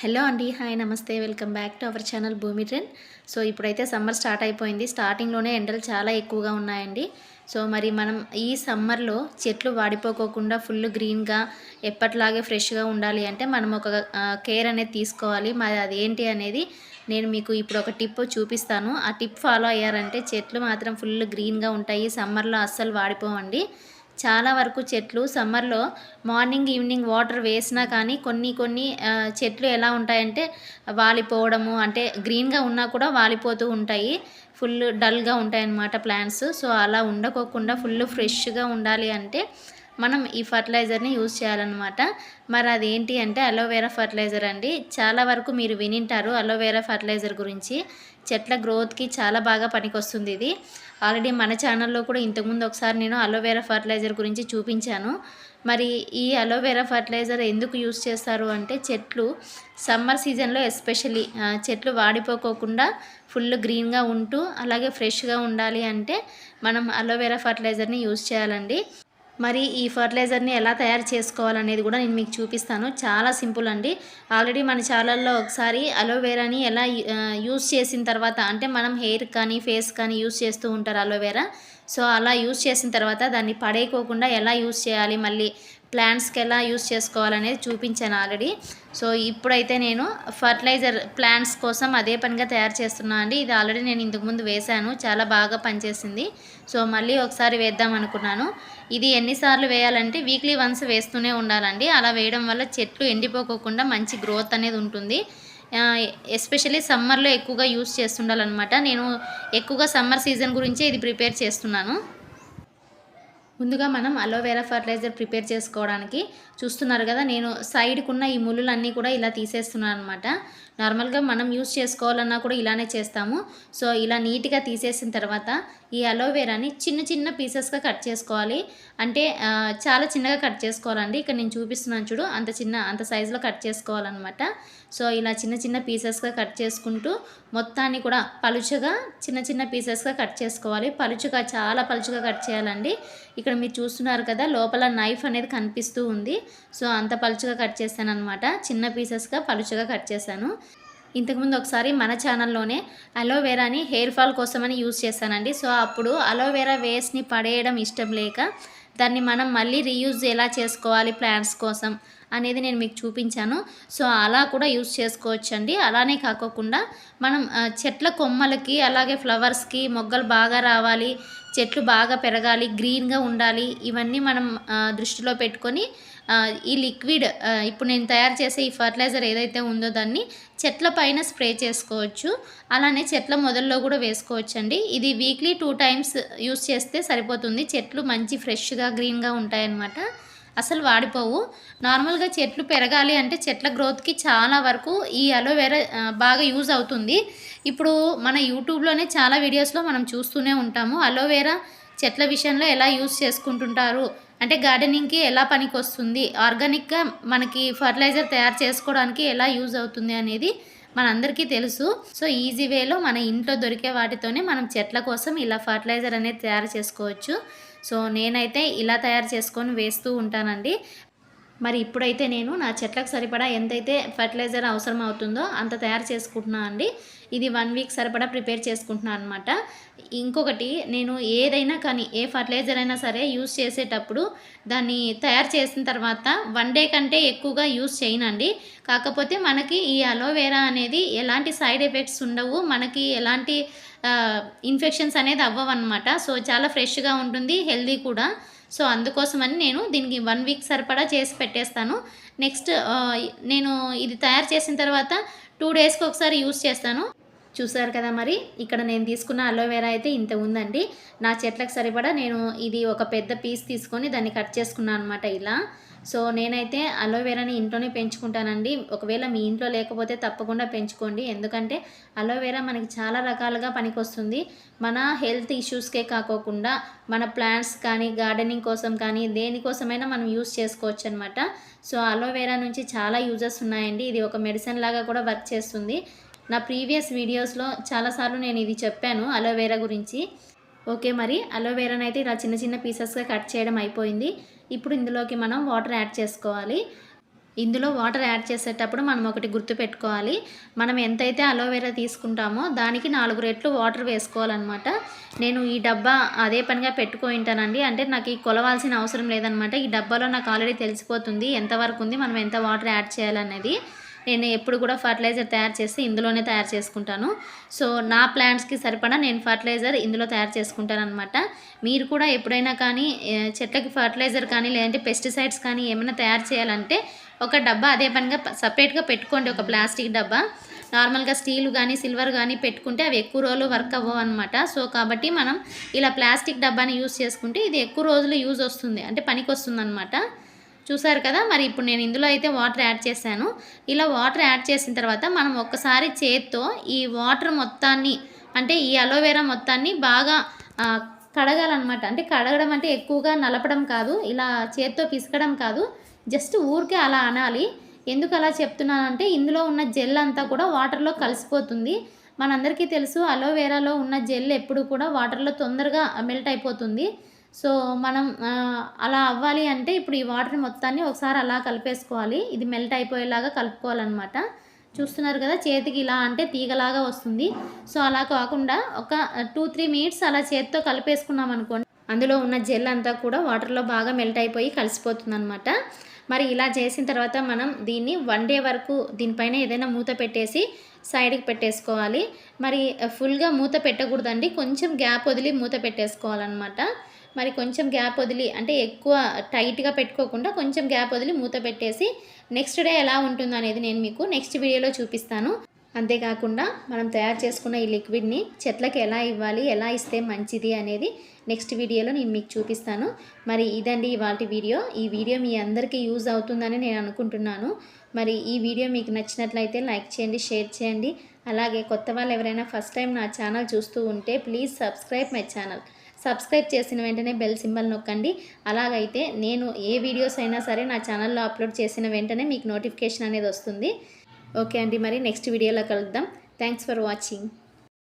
Hello అండి hi నమస్తే. Welcome back to our channel Bhoomi trend. So ఇప్పుడైతే summer start అయిపోయింది. స్టార్టింగ్లోనే ఎండలు చాలా ఎక్కువగా ఉన్నాయండి. సో మరి మనం ఈ సమ్మర్లో చెట్లు వాడిపోకోకుండా ఫుల్ గ్రీన్గా ఎప్పట్లాగే ఫ్రెష్గా ఉండాలి అంటే మనం ఒక కేర్ అనేది తీసుకోవాలి. మరి అదేంటి అనేది నేను మీకు ఇప్పుడు ఒక టిప్ చూపిస్తాను. ఆ టిప్ ఫాలో అయ్యారంటే చెట్లు మాత్రం ఫుల్ గ్రీన్గా ఉంటాయి. సమ్మర్లో అస్సలు వాడిపోవండి. చాలా వరకు చెట్లు సమ్మర్లో మార్నింగ్ ఈవినింగ్ వాటర్ వేసినా కానీ కొన్ని కొన్ని చెట్లు ఎలా ఉంటాయంటే వాలిపోవడము అంటే గ్రీన్గా ఉన్నా కూడా వాలిపోతూ ఉంటాయి. ఫుల్ డల్గా ఉంటాయి అన్నమాట ప్లాంట్స్. సో అలా ఉండకోకుండా ఫుల్ ఫ్రెష్గా ఉండాలి అంటే మనం ఈ ఫర్టిలైజర్ని యూజ్ చేయాలన్నమాట. మరి అదేంటి అంటే అలోవెరా ఫర్టిలైజర్ అండి. చాలా వరకు మీరు వినింటారు అలోవెరా ఫర్టిలైజర్ గురించి. చెట్ల గ్రోత్కి చాలా బాగా పనికొస్తుంది ఇది. ఆల్రెడీ మన ఛానల్లో కూడా ఇంతకుముందు ఒకసారి నేను అలోవెరా ఫర్టిలైజర్ గురించి చూపించాను. మరి ఈ అలోవెరా ఫర్టిలైజర్ ఎందుకు యూస్ చేస్తారు అంటే చెట్లు సమ్మర్ సీజన్లో ఎస్పెషల్లీ చెట్లు వాడిపోకోకుండా ఫుల్ గ్రీన్గా ఉంటూ అలాగే ఫ్రెష్గా ఉండాలి అంటే మనం అలోవెరా ఫర్టిలైజర్ని యూస్ చేయాలండి. మరి ఈ ఫర్టిలైజర్ని ఎలా తయారు చేసుకోవాలనేది కూడా నేను మీకు చూపిస్తాను. చాలా సింపుల్ అండి. ఆల్రెడీ మన ఛానల్లో ఒకసారి అలోవెరాని ఎలా యూస్ చేసిన తర్వాత అంటే మనం హెయిర్ కానీ ఫేస్ కానీ యూస్ చేస్తూ ఉంటారు అలోవెరా. సో అలా యూస్ చేసిన తర్వాత దాన్ని పడేయకోకుండా ఎలా యూస్ చేయాలి మళ్ళీ ప్లాంట్స్కి ఎలా యూస్ చేసుకోవాలనేది చూపించాను ఆల్రెడీ. సో ఇప్పుడైతే నేను ఫర్టిలైజర్ ప్లాంట్స్ కోసం అదే పనిగా తయారు చేస్తున్నా అండి. ఇది ఆల్రెడీ నేను ఇంతకుముందు వేశాను. చాలా బాగా పనిచేసింది. సో మళ్ళీ ఒకసారి వేద్దాం అనుకున్నాను. ఇది ఎన్నిసార్లు వేయాలంటే వీక్లీ వన్స్ వేస్తూనే ఉండాలండి. అలా వేయడం వల్ల చెట్లు ఎండిపోకోకుండా మంచి గ్రోత్ అనేది ఉంటుంది. ఎస్పెషల్లీ సమ్మర్లో ఎక్కువగా యూస్ చేస్తుండాలన్నమాట. నేను ఎక్కువగా సమ్మర్ సీజన్ గురించే ఇది ప్రిపేర్ చేస్తున్నాను. ముందుగా మనం అలోవెరా ఫర్టిలైజర్ ప్రిపేర్ చేసుకోవడానికి చూస్తున్నారు కదా నేను సైడ్కి ఉన్న ఈ ముళ్ళులన్నీ కూడా ఇలా తీసేస్తున్నాను అనమాట నార్మల్గా మనం యూస్ చేసుకోవాలన్నా కూడా ఇలానే చేస్తాము. సో ఇలా నీట్గా తీసేసిన తర్వాత ఈ అలోవెరాని చిన్న చిన్న పీసెస్గా కట్ చేసుకోవాలి. అంటే చాలా చిన్నగా కట్ చేసుకోవాలండి. ఇక్కడ నేను చూపిస్తున్నాను చూడు అంత చిన్న అంత సైజులో కట్ చేసుకోవాలన్నమాట. సో ఇలా చిన్న చిన్న పీసెస్గా కట్ చేసుకుంటూ మొత్తాన్ని కూడా పలుచగా చిన్న చిన్న పీసెస్గా కట్ చేసుకోవాలి. పలుచగా చాలా పలుచగా కట్ చేయాలండి. ఇక్కడ మీరు చూస్తున్నారు కదా లోపల నైఫ్ అనేది కనిపిస్తూ ఉంది. సో అంత పలుచగా కట్ చేశాను అనమాట చిన్న పీసెస్గా పలుచగా కట్ చేశాను. ఇంతకుముందు ఒకసారి మన ఛానల్లోనే అలోవెరాని హెయిర్ ఫాల్ కోసమని యూస్ చేశానండి. సో అప్పుడు అలోవెరా వేస్ట్ని పడేయడం ఇష్టం లేక దాన్ని మనం మళ్ళీ రీయూజ్ ఎలా చేసుకోవాలి ప్లాంట్స్ కోసం అనేది నేను మీకు చూపించాను. సో అలా కూడా యూస్ చేసుకోవచ్చండి. అలానే కాకోకుండా మనం చెట్ల కొమ్మలకి అలాగే ఫ్లవర్స్కి మొగ్గలు బాగా రావాలి చెట్లు బాగా పెరగాలి గ్రీన్గా ఉండాలి ఇవన్నీ మనం దృష్టిలో పెట్టుకొని ఈ లిక్విడ్ ఇప్పుడు నేను తయారు చేసే ఈ ఫర్టిలైజర్ ఏదైతే ఉందో దాన్ని చెట్ల పైన స్ప్రే చేసుకోవచ్చు. అలానే చెట్ల మొదల్లో కూడా వేసుకోవచ్చండి. ఇది వీక్లీ టూ టైమ్స్ యూస్ చేస్తే సరిపోతుంది. చెట్లు మంచి ఫ్రెష్గా గ్రీన్గా ఉంటాయన్నమాట. అసలు వాడిపోవు. నార్మల్గా చెట్లు పెరగాలి అంటే చెట్ల గ్రోత్కి చాలా వరకు ఈ అలోవెరా బాగా యూజ్ అవుతుంది. ఇప్పుడు మన యూట్యూబ్లోనే చాలా వీడియోస్లో మనం చూస్తూనే ఉంటాము. అలోవెరా చెట్ల విషయంలో ఎలా యూజ్ చేసుకుంటుంటారు? అంటే గార్డెనింగ్కి ఎలా పనికి వస్తుంది ఆర్గానిక్గా మనకి ఫర్టిలైజర్ తయారు చేసుకోవడానికి ఎలా యూజ్ అవుతుంది అనేది మనందరికీ తెలుసు. సో ఈజీ వేలో మన ఇంట్లో దొరికే వాటితోనే మనం చెట్ల కోసం ఇలా ఫర్టిలైజర్ అనేది తయారు చేసుకోవచ్చు. సో నేనైతే ఇలా తయారు చేసుకొని వేస్తూ ఉంటానండి. మరి ఇప్పుడైతే నేను నా చెట్లకు సరిపడా ఎంతైతే ఫర్టిలైజర్ అవసరం అవుతుందో అంత తయారు చేసుకుంటున్నాను అండి. ఇది వన్ వీక్ సరిపడా ప్రిపేర్ చేసుకుంటున్నాను అనమాట ఇంకొకటి నేను ఏదైనా కానీ ఏ ఫర్టిలైజర్ అయినా సరే యూస్ చేసేటప్పుడు దాన్ని తయారు చేసిన తర్వాత వన్ డే కంటే ఎక్కువగా యూస్ చేయనండి. కాకపోతే మనకి ఈ అలోవెరా అనేది ఎలాంటి సైడ్ ఎఫెక్ట్స్ ఉండవు. మనకి ఎలాంటి ఇన్ఫెక్షన్స్ అనేది అవ్వవు అనమాట సో చాలా ఫ్రెష్గా ఉంటుంది హెల్దీ కూడా. సో అందుకోసమని నేను దీనికి వన్ వీక్ సరిపడా చేసి పెట్టేస్తాను. నెక్స్ట్ నేను ఇది తయారు చేసిన తర్వాత టూ డేస్కి ఒకసారి యూస్ చేస్తాను. చూసారు కదా మరి ఇక్కడ నేను తీసుకున్న అలోవెరా అయితే ఇంత ఉందండి. నా చెట్లకు సరిపడా నేను ఇది ఒక పెద్ద పీస్ తీసుకొని దాన్ని కట్ చేసుకున్నాను అనమాట ఇలా. సో నేనైతే అలోవెరాని ఇంట్లోనే పెంచుకుంటానండి. ఒకవేళ మీ ఇంట్లో లేకపోతే తప్పకుండా పెంచుకోండి. ఎందుకంటే అలోవెరా మనకి చాలా రకాలుగా పనికొస్తుంది. మన హెల్త్ ఇష్యూస్కే కాకోకుండా మన ప్లాంట్స్ కానీ గార్డెనింగ్ కోసం కానీ దేనికోసమైనా మనం యూస్ చేసుకోవచ్చు అనమాట సో అలోవెరా నుంచి చాలా యూజెస్ ఉన్నాయండి. ఇది ఒక మెడిసిన్ లాగా కూడా వర్క్ చేస్తుంది. నా ప్రీవియస్ వీడియోస్లో చాలాసార్లు నేను ఇది చెప్పాను అలోవెరా గురించి. ఓకే మరి అలోవెరాని అయితే ఇలా చిన్న చిన్న పీసెస్గా కట్ చేయడం అయిపోయింది. ఇప్పుడు ఇందులోకి మనం వాటర్ యాడ్ చేసుకోవాలి. ఇందులో వాటర్ యాడ్ చేసేటప్పుడు మనం ఒకటి గుర్తుపెట్టుకోవాలి మనం ఎంతైతే అలోవెరా తీసుకుంటామో దానికి నాలుగు రెట్లు వాటర్ వేసుకోవాలన్నమాట. నేను ఈ డబ్బా అదే పనిగా పెట్టుకుంటానండి అంటే నాకు ఈ కొలవాల్సిన అవసరం లేదనమాట ఈ డబ్బాలో నాకు ఆల్రెడీ తెలిసిపోతుంది ఎంతవరకు ఉంది మనం ఎంత వాటర్ యాడ్ చేయాలనేది. నేను ఎప్పుడు కూడా ఫర్టిలైజర్ తయారు చేసి ఇందులోనే తయారు చేసుకుంటాను. సో నా ప్లాంట్స్కి సరిపడా నేను ఫర్టిలైజర్ ఇందులో తయారు చేసుకుంటాను అనమాట మీరు కూడా ఎప్పుడైనా కానీ చెట్లకి ఫర్టిలైజర్ కానీ లేదంటే పెస్టిసైడ్స్ కానీ ఏమైనా తయారు చేయాలంటే ఒక డబ్బా అదే పనిగా సపరేట్గా పెట్టుకోండి. ఒక ప్లాస్టిక్ డబ్బా. నార్మల్గా స్టీల్ కానీ సిల్వర్ కానీ పెట్టుకుంటే అవి ఎక్కువ రోజులు వర్క్ అవ్వవు అనమాట సో కాబట్టి మనం ఇలా ప్లాస్టిక్ డబ్బాని యూస్ చేసుకుంటే ఇది ఎక్కువ రోజులు యూజ్ వస్తుంది. అంటే పనికి వస్తుంది అనమాట చూసారు కదా? మరి ఇప్పుడు నేను ఇందులో అయితే వాటర్ యాడ్ చేశాను. ఇలా వాటర్ యాడ్ చేసిన తర్వాత మనం ఒక్కసారి చేత్తో ఈ వాటర్ మొత్తాన్ని అంటే ఈ అలోవెరా మొత్తాన్ని బాగా కడగాలన్నమాట. అంటే కడగడం అంటే ఎక్కువగా నలపడం కాదు ఇలా చేత్తో పిసకడం కాదు. జస్ట్ ఊరికే అలా అనాలి. ఎందుకు అలా చెప్తున్నానంటే ఇందులో ఉన్న జెల్ అంతా కూడా వాటర్లో కలిసిపోతుంది. మనందరికీ తెలుసు అలోవెరాలో ఉన్న జెల్ ఎప్పుడు కూడా వాటర్లో తొందరగా మెల్ట్ అయిపోతుంది. సో మనం అలా అవ్వాలి అంటే ఇప్పుడు ఈ వాటర్ మొత్తాన్ని ఒకసారి అలా కలిపేసుకోవాలి. ఇది మెల్ట్ అయిపోయేలాగా కలుపుకోవాలన్నమాట. చూస్తున్నారు కదా చేతికి ఇలా అంటే తీగలాగా వస్తుంది. సో అలా కాకుండా ఒక టూ త్రీ మినిట్స్ అలా చేతితో కలిపేసుకున్నాం అనుకోండి అందులో ఉన్న జెల్ అంతా కూడా వాటర్లో బాగా మెల్ట్ అయిపోయి కలిసిపోతుంది అనమాట మరి ఇలా చేసిన తర్వాత మనం దీన్ని వన్ డే వరకు దీనిపైన ఏదైనా మూత పెట్టేసి సైడ్కి పెట్టేసుకోవాలి. మరి ఫుల్గా మూత పెట్టకూడదండి. కొంచెం గ్యాప్ వదిలి మూత పెట్టేసుకోవాలన్నమాట. మరి కొంచెం గ్యాప్ వదిలి అంటే ఎక్కువ టైట్గా పెట్టుకోకుండా కొంచెం గ్యాప్ వదిలి మూత పెట్టేసి నెక్స్ట్ డే ఎలా ఉంటుందో అనేది నేను మీకు నెక్స్ట్ వీడియోలో చూపిస్తాను. అంతేకాకుండా మనం తయారు చేసుకున్న ఈ లిక్విడ్ని చెట్లకి ఎలా ఇవ్వాలి ఎలా ఇస్తే మంచిది అనేది నెక్స్ట్ వీడియోలో నేను మీకు చూపిస్తాను. మరి ఇదండి ఇవాళ వీడియో. ఈ వీడియో మీ అందరికీ యూజ్ అవుతుందని నేను అనుకుంటున్నాను. మరి ఈ వీడియో మీకు నచ్చినట్లయితే లైక్ చేయండి షేర్ చేయండి. అలాగే కొత్త వాళ్ళు ఎవరైనా ఫస్ట్ టైం నా ఛానల్ చూస్తూ ఉంటే please subscribe my channel. Subscribe చేసిన వెంటనే బెల్ సింబల్ నొక్కండి. అలాగైతే నేను ఏ వీడియోస్ అయినా సరే నా ఛానల్లో అప్లోడ్ చేసిన వెంటనే మీకు నోటిఫికేషన్ అనేది వస్తుంది. ఓకే అండి మరి నెక్స్ట్ వీడియోలో కలుద్దాం. Thanks for watching.